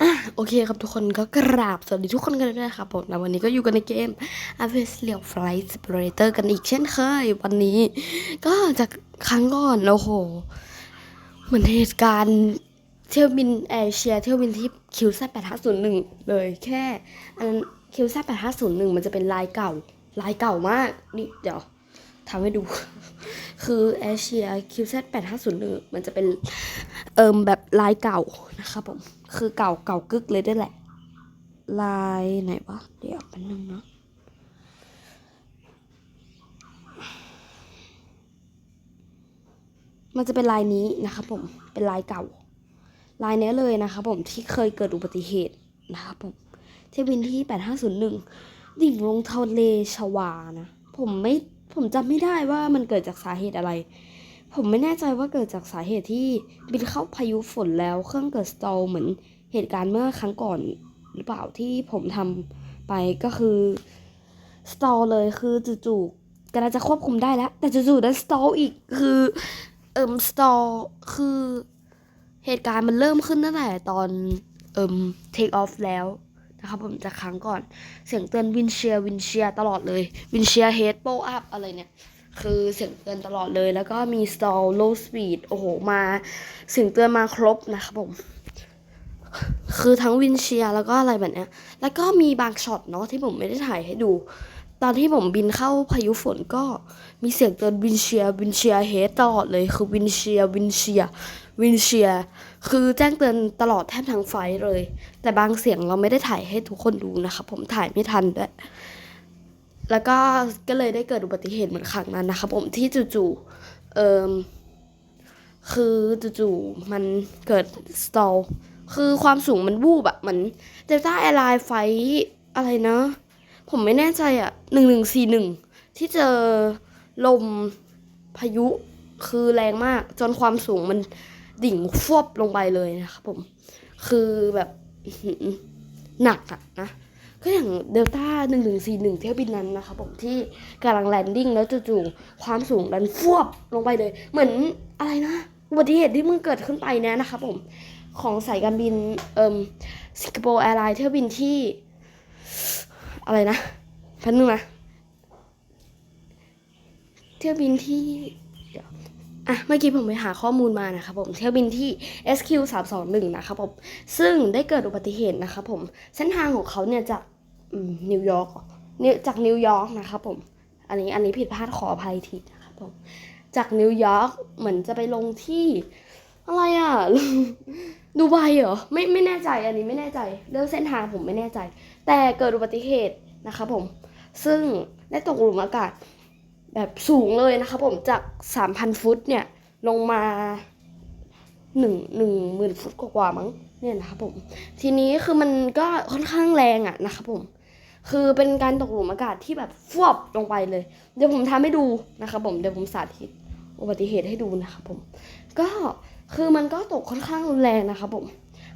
อะโอเคครับทุกคนก็กราบสวัสดีทุกคนกันด้วยนะครับผมแล้ววันนี้ก็อยู่กันในเกม a v e s l i Flight Simulator กันอีกเช่นเคย วันนี้ ก็จากครั้งก่อนโอ้โหเหมือนเหตุการณ์เที่ยวบินแอร์เชียเที่ยวบินที่คิวแซแปดห้าศูนย์หนึ่งเลยแค่ อันนั้นคิวแซแปดห้าศูนย์หนึ่งมันจะเป็นลายเก่าลายเก่ามากนี่เดี๋ยวทำให้ดู คือแอร์เชียคิวแซแปดห้าศูนย์หนึ่งมันจะเป็นเอิมแบบลายเก่านะครับผม คือเก่าเก่ากึกเลยด้วยแหละ ลายไหนวะ เดี๋ยวแป๊บนึงเนาะมันจะเป็นลายนี้นะครับผม เป็นลายเก่า ลายนี้เลยนะครับผมที่เคยเกิดอุบัติเหตุนะครับผมเที่วินที่ 8501 ดิ่งลงทะเลชวานะ ผมไม่ ผมจำไม่ได้ว่ามันเกิดจากสาเหตุอะไร ผมไม่แน่ใจว่าเกิดจากสาเหตุที่บินเข้าพายุฝนแล้วเครื่องเกิดสตอลเหมือนเหตุการณ์เมื่อครั้งก่อนหรือเปล่าที่ผมทำไปก็คือสตอลเลยคือจู่ๆกำลังจะควบคุมได้แล้ว แต่จู่ๆนั้นสตอลอีกคือเอิมสตอลคือเหตุการณ์มันเริ่มขึ้นตั้งแต่ตอนเอิมเทคออฟแล้วนะครับผมจากครั้งก่อนเสียงเตือนวินเชียวินเชียตลอดเลยวินเชียเฮดโปอัพอะไรเนี่ย คือเสียงเตือนตลอดเลย แล้วก็มี stall low speed โอ้โห มาเสียงเตือนมาครบนะครับผม คือทั้งวินเชียร์แล้วก็อะไรแบบเนี้ย แล้วก็มีบางช็อตเนาะที่ผมไม่ได้ถ่ายให้ดู ตอนที่ผมบินเข้าพายุฝนก็มีเสียงเตือนวินเชียร์วินเชียร์เฮดตลอดเลย คือวินเชียร์วินเชียร์วินเชียร์คือแจ้งเตือนตลอดแทบทั้งไฟเลย แต่บางเสียงเราไม่ได้ถ่ายให้ทุกคนดูนะครับผมถ่ายไม่ทันด้วย แล้วก็ก็เลยได้เกิดอุบัติเหตุเหมือนครั้งนั้นนะครับผมที่จู่ๆเอ่มคือจู่ๆมันเกิดสตอลคือความสูงมันวูบอะเหมือนเดลต้าแอร์ไลน์ไฟอะไรนะ ผมไม่แน่ใจอะหนึ่งหนึ่งสี่หนึ่งที่เจอลมพายุคือแรงมาก จนความสูงมันดิ่งฟวบลงไปเลยนะครับผม คือแบบหนักอะนะ ก็อย่างเดลต้าหนึ่งหนึ่งสี่หนึ่งเที่ยวบินนั้นนะคะผมที่กำลังแลนดิ้งแล้วจู่ๆความสูงดันฟวบลงไปเลย เหมือนอะไรนะอุบัติเหตุที่มึงเกิดขึ้นไปเนี่ยนะคะผมของสายการบินเอ่มสิงคโปร์แอร์ไลน์เที่ยวบินที่ อะไรนะพันนึงนะเที่ยวบินที่เดี๋ยวอะเมื่อกี้ผมไปหาข้อมูลมานะครับผมเที่ยวบินที่ SQ 3 2 1นะครับผมซึ่งได้เกิดอุบัติเหตุนะครับผมเส้นทางของเขาเนี่ยจาก นิวยอร์กจากนิวยอร์กนะครับผม อันนี้อันนี้ผิดพลาดขออภัยทีนะครับผม จากนิวยอร์กเหมือนจะไปลงที่ อะไรอะดูไบเหรอไม่ไม่แน่ใจอันนี้ไม่แน่ใจ เรื่องเส้นทางผมไม่แน่ใจ แต่เกิดอุบัติเหตุนะครับผม ซึ่งได้ตกหลุมอากาศแบบสูงเลยนะครับผมจาก 3,000 ฟุตเนี่ย ลงมาหนึ่งหนึ่งหมื่นฟุตกว่ามั้งเนี่ยนะครับผม ทีนี้คือมันก็ค่อนข้างแรงอะนะครับผม คือเป็นการตกหลุมอากาศที่แบบฟวบลงไปเลย เดี๋ยวผมทำให้ดูนะครับผมเดี๋ยวผมสาธิตอุบัติเหตุให้ดูนะครับผมก็คือมันก็ตกค่อนข้างรุนแรงนะครับผม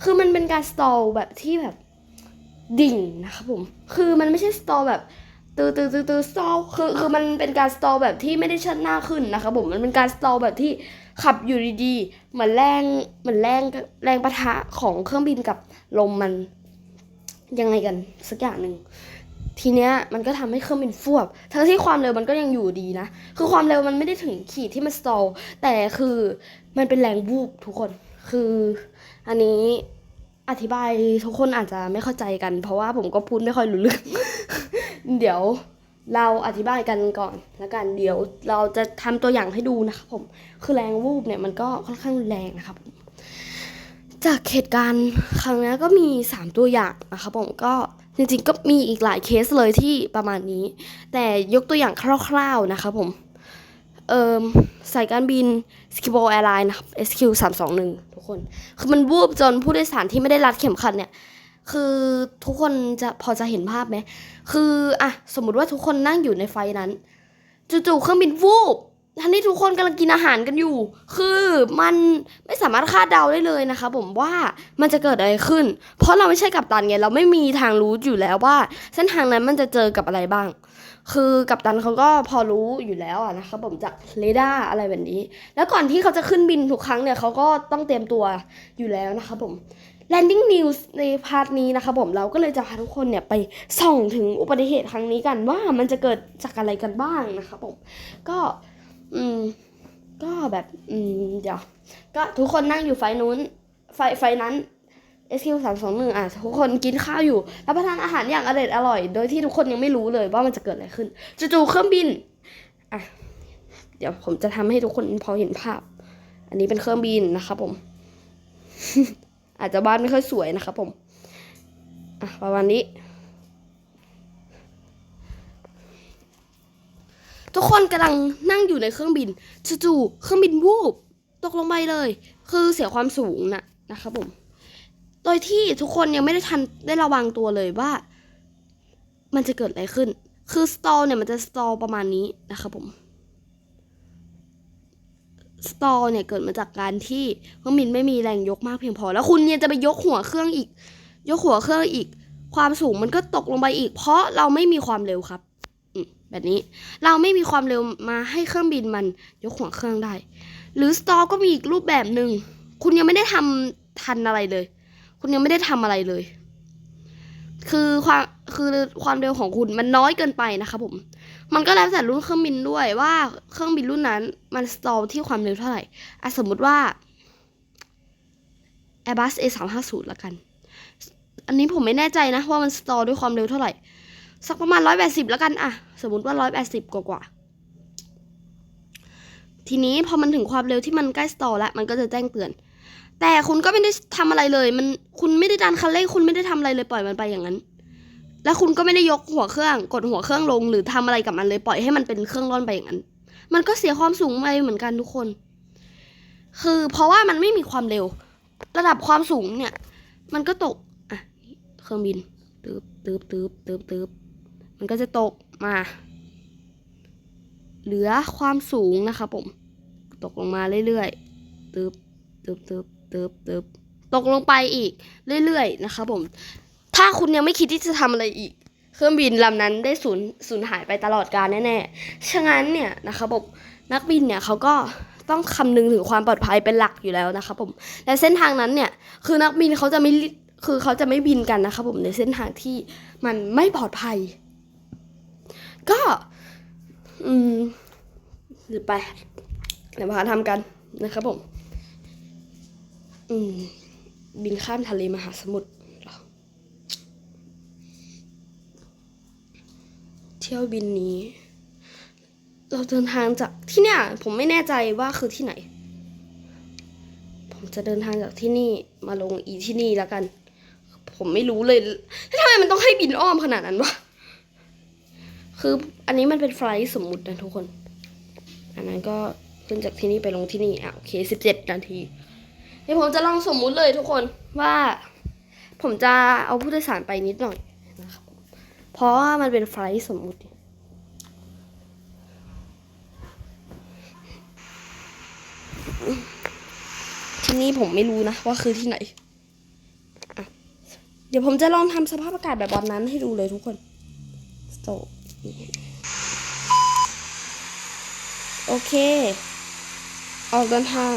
คือมันเป็นการสตอลแบบที่แบบดิ่งนะครับผมคือมันไม่ใช่สตอลแบบตือตือตือตือสตอลคือคือมันเป็นการสตอลแบบที่ไม่ได้ชิดหน้าขึ้นนะครับผมมันเป็นการสตอลแบบที่ขับอยู่ดีๆเหมือนแรงเหมือนแรงแรงประทะของเครื่องบินกับลมมันยังไงกันสักอย่างหนึ่ง ทีเนี้ยมันก็ทำให้เครื่องบินฟวบทั้งที่ความเร็วมันก็ยังอยู่ดีนะ คือความเร็วมันไม่ได้ถึงขีดที่มันสโตลแต่คือมันเป็นแรงวูบทุกคน คืออันนี้อธิบายทุกคนอาจจะไม่เข้าใจกัน เพราะว่าผมก็พูดไม่ค่อยรู้เรื่อง เดี๋ยวเราอธิบายกันก่อนแล้วกันเดี๋ยวเราจะทำตัวอย่างให้ดูนะครับผมคือแรงวูบเนี่ยมันก็ค่อนข้างแรงนะครับผมจากเหตุการณ์ครั้งนี้ก็มี 3 ตัวอย่างนะครับผมก็ จริงๆก็มีอีกหลายเคสเลยที่ประมาณนี้ แต่ยกตัวอย่างคร่าวๆนะครับผมเอ่มสายการบิน s k i p o Airline นะครับ SQ 3 2 1ทุกคน คือมันวูบจนผู้โดยสารที่ไม่ได้รัดเข็มขัดเนี่ย คือทุกคนจะพอจะเห็นภาพไหม คืออะสมมุติว่าทุกคนนั่งอยู่ในไฟนั้น จู่ๆเครื่องบินวูบ ทันที่ทุกคนกำลังกินอาหารกันอยู่ คือมันไม่สามารถคาดเดาได้เลยนะคะ ผมว่ามันจะเกิดอะไรขึ้น เพราะเราไม่ใช่กัปตันไงเราไม่มีทางรู้อยู่แล้วว่า เส้นทางนั้นมันจะเจอกับอะไรบ้าง คือกัปตันเขาก็พอรู้อยู่แล้วอะนะครับผมจากเรดาร์อะไรแบบนี้ แล้วก่อนที่เขาจะขึ้นบินทุกครั้งเนี่ยเขาก็ต้องเตรียมตัวอยู่แล้วนะครับผม landing news ในพาร์ทนี้นะคะผมเราก็เลยจะพาทุกคนเนี่ยไปส่องถึงอุบัติเหตุครั้งนี้กันว่ามันจะเกิดจากอะไรกันบ้างนะคะผมก็ อืม ก็แบบ อืม เดี๋ยว ก็ทุกคนนั่งอยู่ไฟนู้น ไฟไฟนั้น SQ สามสองหนึ่งอะทุกคนกินข้าวอยู่รับประทานอาหารอย่างอร่อยอร่อย โดยที่ทุกคนยังไม่รู้เลยว่ามันจะเกิดอะไรขึ้นจู่ๆเครื่องบินอะเดี๋ยวผมจะทำให้ทุกคนพอเห็นภาพ อันนี้เป็นเครื่องบินนะครับผม อาจจะบ้านไม่ค่อยสวยนะครับผมอะประมาณนี้ ทุกคนกำลังนั่งอยู่ในเครื่องบินจู่ๆเครื่องบินวูบตกลงไปเลย คือเสียความสูงนะนะครับผม โดยที่ทุกคนยังไม่ได้ทันได้ระวังตัวเลยว่า มันจะเกิดอะไรขึ้น คือสตอลเนี่ยมันจะสตอลประมาณนี้นะครับผมสตอลเนี่ยเกิดมาจากการที่เครื่องบินไม่มีแรงยกมากเพียงพอ แล้วคุณเนี่ยจะไปยกหัวเครื่องอีก ยกหัวเครื่องอีก ความสูงมันก็ตกลงไปอีก เพราะเราไม่มีความเร็วครับ แบบนี้ เราไม่มีความเร็วมาให้เครื่องบินมันยกหัวเครื่องได้ หรือสตอก็มีอีกรูปแบบหนึ่งคุณยังไม่ได้ทำทันอะไรเลย คุณยังไม่ได้ทำอะไรเลย คือความคือความเร็วของคุณมันน้อยเกินไปนะคะผม มันก็แล้วแต่รุ่นเครื่องบินด้วยว่าเครื่องบินรุ่นนั้นมันสตอลที่ความเร็วเท่าไหร่อะสมมุติว่า Airbus A 3 5 0 ละกัน อันนี้ผมไม่แน่ใจนะว่ามันสตอลด้วยความเร็วเท่าไหร่ สักประมาณ180แปดสิบแล้วกันอะสมมติว่า180กว่ากว่าๆทีนี้พอมันถึงความเร็วที่มันใกล้สตอลแล้วมันก็จะแจ้งเตือน แต่คุณก็ไม่ได้ทำอะไรเลย มันคุณไม่ได้ดันคันเร่งคุณไม่ได้ทำอะไรเลยปล่อยมันไปอย่างนั้น แล้วคุณก็ไม่ได้ยกหัวเครื่อง กดหัวเครื่องลง หรือทำอะไรกับมันเลยปล่อยให้มันเป็นเครื่องร่อนไปอย่างนั้น มันก็เสียความสูงไปเหมือนกันทุกคน คือเพราะว่ามันไม่มีความเร็ว ระดับความสูงเนี่ย มันก็ตกอะเครื่องบินตืบตืบตืบตืบตืบ มันก็จะตกมา เหลือความสูงนะคะผม ตกลงมาเรื่อยๆตืบตืบตืบตืบตืบตกลงไปอีกเรื่อยๆนะคะผม ถ้าคุณยังไม่คิดที่จะทำอะไรอีก เครื่องบินลำนั้นได้สูญสูญหายไปตลอดกาลแน่ๆ ฉะนั้นเนี่ยนะคะผมนักบินเนี่ยเขาก็ต้องคำนึงถึงความปลอดภัยเป็นหลักอยู่แล้วนะคะผมและเส้นทางนั้นเนี่ยคือนักบินเขาจะไม่คือเขาจะไม่บินกันนะคะผมในเส้นทางที่มันไม่ปลอดภัย ก็ อืมหรือไปเดี๋ยวมาทำกันนะครับผม อืม บินข้ามทะเลมหาสมุทรเหรอเที่ยวบินนี้ เราเดินทางจากที่เนี่ย ผมไม่แน่ใจว่าคือที่ไหน ผมจะเดินทางจากที่นี่มาลงอีที่นี่แล้วกัน ผมไม่รู้เลยทำไมมันต้องให้บินอ้อมขนาดนั้นวะ คืออันนี้มันเป็นไฟล์สมมุตินะทุกคน อันนั้นก็ขึ้นจากที่นี่ไปลงที่นี่อะโอเคสิบเจ็ดนาทีเดี๋ยวผมจะลองสมมุติเลยทุกคนว่า ผมจะเอาผู้โดยสารไปนิดหน่อยนะครับเพราะว่ามันเป็นไฟล์สมมุติที่นี่ผมไม่รู้นะว่าคือที่ไหน เดี๋ยวผมจะลองทำสภาพอากาศแบบวันนั้นให้ดูเลยทุกคน stop โโอเค ออกเดินทาง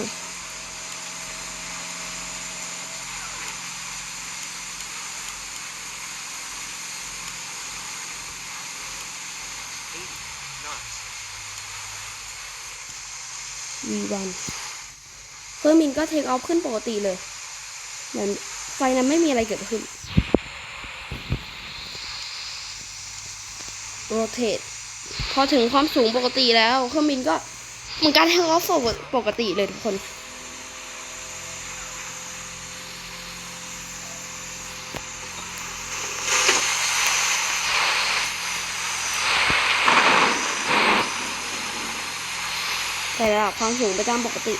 V1 เครื่องบินก็เทคออฟขึ้นปกติเลยเหมือนไฟนั้นไม่มีอะไรเกิดขึ้น rotate พอถึงความสูงปกติแล้ว เครื่องบินก็เหมือนการเทคออฟปกติเลยทุกคน แต่ระดับความสูงไปตามปกติ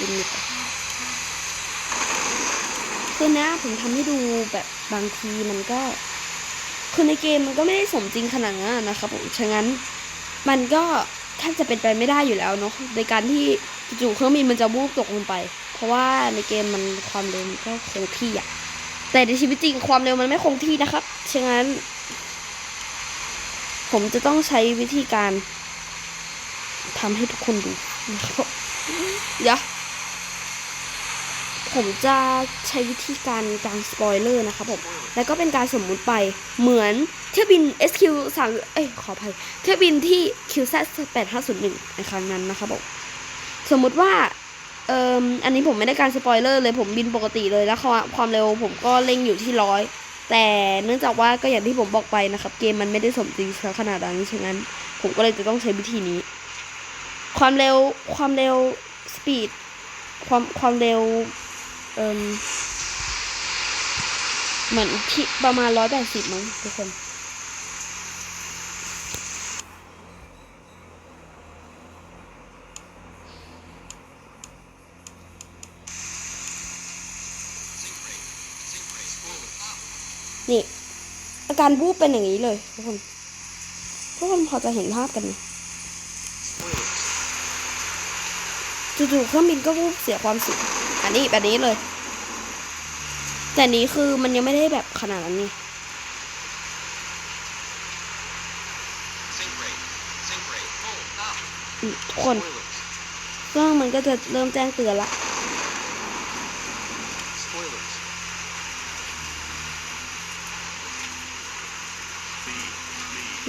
ลิมิต คือเนี้ยผมทำให้ดูแบบบางทีมันก็คือในเกมมันก็ไม่ได้สมจริงขนาดนั้นนะครับผมฉะนั้นมันก็แทบจะเป็นไปไม่ได้อยู่แล้วเนาะในการที่จู่ๆเครื่องบินมันจะวูบตกลงไป เพราะว่าในเกมมันความเร็วก็คงที่อะแต่ในชีวิตจริงความเร็วมันไม่คงที่นะครับ ฉะนั้น ผมจะต้องใช้วิธีการทำให้ทุกคนดูนะครับเดี๋ยว ผมจะใช้วิธีการการสปอยเลอร์นะครับผม แล้วก็เป็นการสมมุติไปเหมือนเที่ยวบิน SQ 3เอ้ยขออภัย เที่ยวบินที่ QZ 8501ในครั้งนั้นนะครับผม สมมุติว่าเอ่ออันนี้ผมไม่ได้การสปอยเลอร์เลยผมบินปกติเลยแล้วความความเร็วผมก็เล็งอยู่ที่ร้อยแต่เนื่องจากว่าก็อย่างที่ผมบอกไปนะครับ เกมมันไม่ได้สมจริงซะขนาดนั้นฉะนั้น ผมก็เลยจะต้องใช้วิธีนี้ ความเร็วความเร็วสปีดความความเร็ว เอ่มเหมือนที่ประมาณร้อยแปดสิบมั้งทุกคน นี่ อาการวูบเป็นอย่างนี้เลยทุกคน ทุกคนพอจะเห็นภาพกันไหมจู่ๆเครื่องบินก็วูบเสียความสูง อันนี้แบบนี้เลย แต่นี้คือมันยังไม่ได้แบบขนาดนั้นไง Sink rate. Sink rate. Full. Up. อืมทุกคนเครื่องมันก็จะเริ่มแจ้งเตือนละ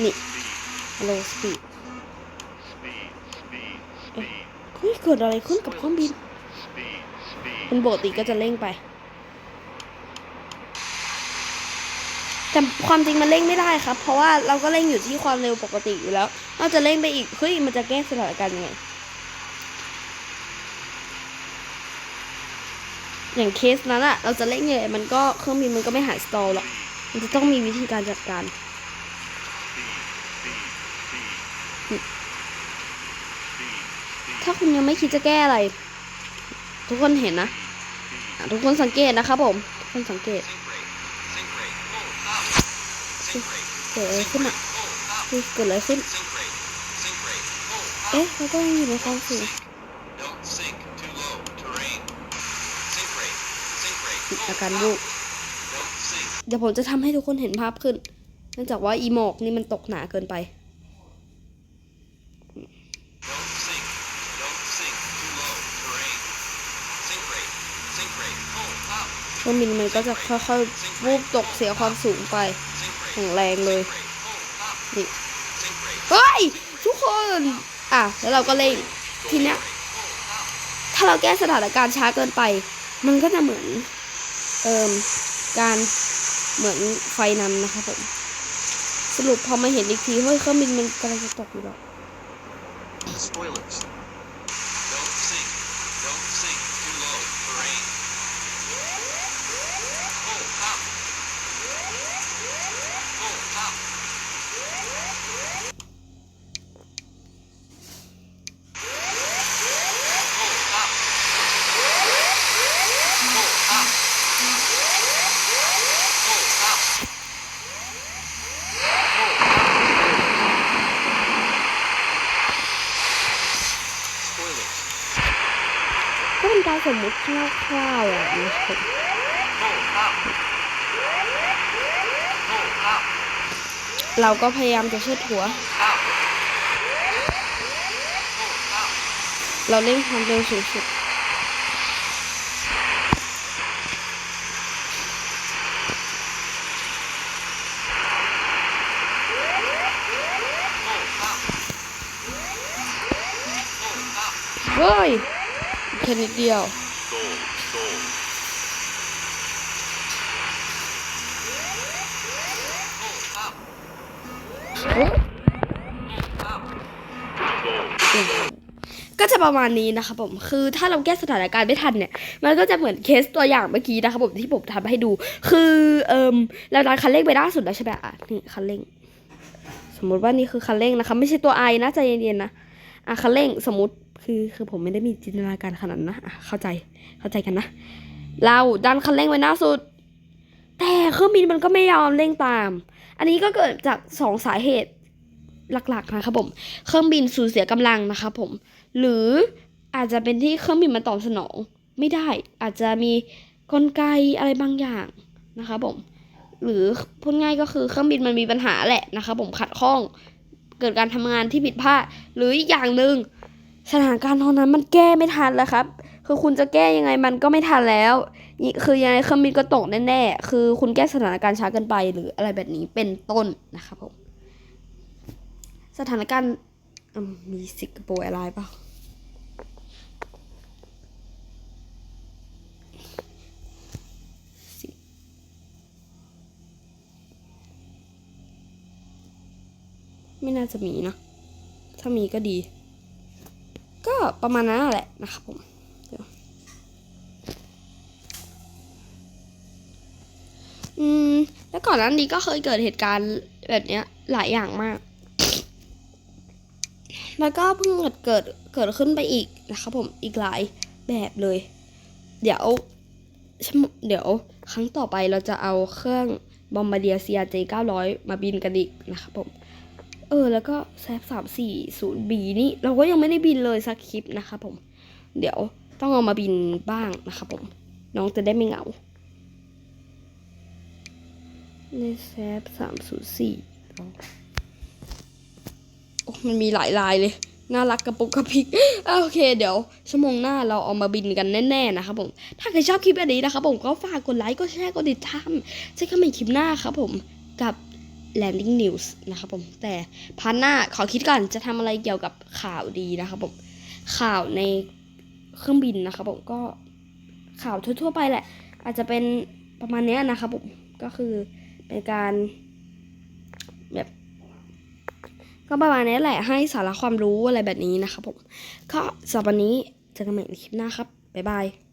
นี่ Speed. ฮัลโลสปีด Speed. เฮ้ยเกิดอะไรขึ้นกับเครื่องบิน เป็นปกติก็จะเร่งไป แต่ความจริงมันเร่งไม่ได้ครับ เพราะว่าเราก็เร่งอยู่ที่ความเร็วปกติอยู่แล้วเราจะเร่งไปอีกเฮ้ยมันจะแก้สถานการณ์ยังไงอย่างเคสนั้นอะเราจะเร่งยังไงมันก็เครื่องบินมันก็ไม่หายสตอลหรอกมันจะต้องมีวิธีการจัดการถ้าคุณยังไม่คิดจะแก้อะไร ทุกคนเห็นนะทุกคนสังเกตนะครับผมทุกคนสังเกตเกิดอะไรขึ้นอะเกิดอะไรขึ้นเอ๊ะเราก็ยังอยู่ในความสูงอาการ Up. วูบ Don't sink. เดี๋ยวผมจะทำให้ทุกคนเห็นภาพขึ้น เนื่องจากว่าอีหมอกนี่มันตกหนาเกินไป เครื่องบินมันก็จะค่อยๆวูบตกเสียความสูงไปแข็งแรงเลยนี่เฮ้ยทุกคนอะแล้วเราก็เร่งทีเนี้ยถ้าเราแก้สถานการณ์ช้าเกินไป มันก็จะเหมือนเอ่มการเหมือนไฟนำนะคะผมสรุปพอมาเห็นอีกทีเฮ้ยเครื่องบินมันกำลังจะตกอยู่แล้ว มุติคร่าวๆอะนะครับเราก็พยายามจะเชิดหัว เราเร่งความเร็วสูงสุดเฮ้ยแค่นิดเดียว ก็จะประมาณนี้นะครับผมคือถ้าเราแก้สถานการณ์ไม่ทันเนี่ย มันก็จะเหมือนเคสตัวอย่างเมื่อกี้นะครับผมที่ผมทำให้ดู คือเอิมเราดันคันเร่งไปล่าสุดแล้วใช่ไหมอะนี่คันเร่ง สมมุติว่านี่คือคันเร่งนะคะ ไม่ใช่ตัวไอนะใจเย็นๆนะอะคันเร่งสมมติคือคือผมไม่ได้มีจินตนาการขนาดนั้นนะอะเข้าใจเข้าใจกันนะ เราดันคันเร่งไว้หน้าสุด แต่เครื่องบินมันก็ไม่ยอมเร่งตาม อันนี้ก็เกิดจากสองสาเหตุหลักๆนะครับผม เครื่องบินสูญเสียกำลังนะครับผม หรืออาจจะเป็นที่เครื่องบินมันตอบสนอง ไม่ได้อาจจะมีกลไกอะไรบางอย่างนะครับผม หรือพูดง่ายก็คือเครื่องบินมันมีปัญหาแหละนะครับผมขัดข้องเกิดการทำงานที่ผิดพลาดหรืออีกอย่างหนึ่งสถานการณ์ตอนนั้นมันแก้ไม่ทันแล้วครับ คือคุณจะแก้ยังไงมันก็ไม่ทันแล้ว คือยังไงเครื่องบินก็ตกแน่ๆ คือคุณแก้สถานการณ์ช้าเกินไปหรืออะไรแบบนี้เป็นต้นนะครับผม สถานการณ์มีสิงคโปร์อะไรเปล่าไม่น่าจะมีนะ ถ้ามีก็ดี ก็ประมาณนั้นแหละนะครับผม อนหนั้นนี้ก็เคยเกิดเหตุการณ์แบบเนี้ยหลายอย่างมาก แล้วก็เพิ่งเกิดเกิดเกิดขึ้นไปอีกนะครับผมอีกหลายแบบเลย เดี๋ยวเดี๋ยวครั้งต่อไปเราจะเอาเครื่องบอมบาเดีย CRJ 900 มาบินกันอีกนะครับผม เออ แล้วก็แซฟสามสี่ศูนย์บีนี่ เราก็ยังไม่ได้บินเลยสักคลิปนะครับผม เดี๋ยวต้องเอามาบินบ้างนะครับผม น้องจะได้ไม่เหงา ในแซฟสามศูนย์สี่โอ้มันมีหลายลายเลย น่ารักกระปุกกระพิก โอเค เดี๋ยว ชั่วโมงหน้าเราเอามาบินกันแน่ๆนะครับผม ถ้าใครชอบคลิปแบบนี้นะครับผมก็ฝากกดไลค์ กดแชร์ กดติดตามเจอกันใหม่คลิปหน้าครับผมกับ landing news นะครับผม แต่พันหน้าขอคิดก่อนจะทำอะไรเกี่ยวกับข่าวดีนะครับผม ข่าวในเครื่องบินนะครับผมก็ข่าวทั่วๆไปแหละ อาจจะเป็นประมาณนี้นะครับผม ก็คือ เป็นการแบบก็ประมาณนี้แหละให้สาระความรู้อะไรแบบนี้นะครับผม ก็สำหรับวันนี้เจอกันใหม่ในคลิปหน้าครับ บ๊ายบาย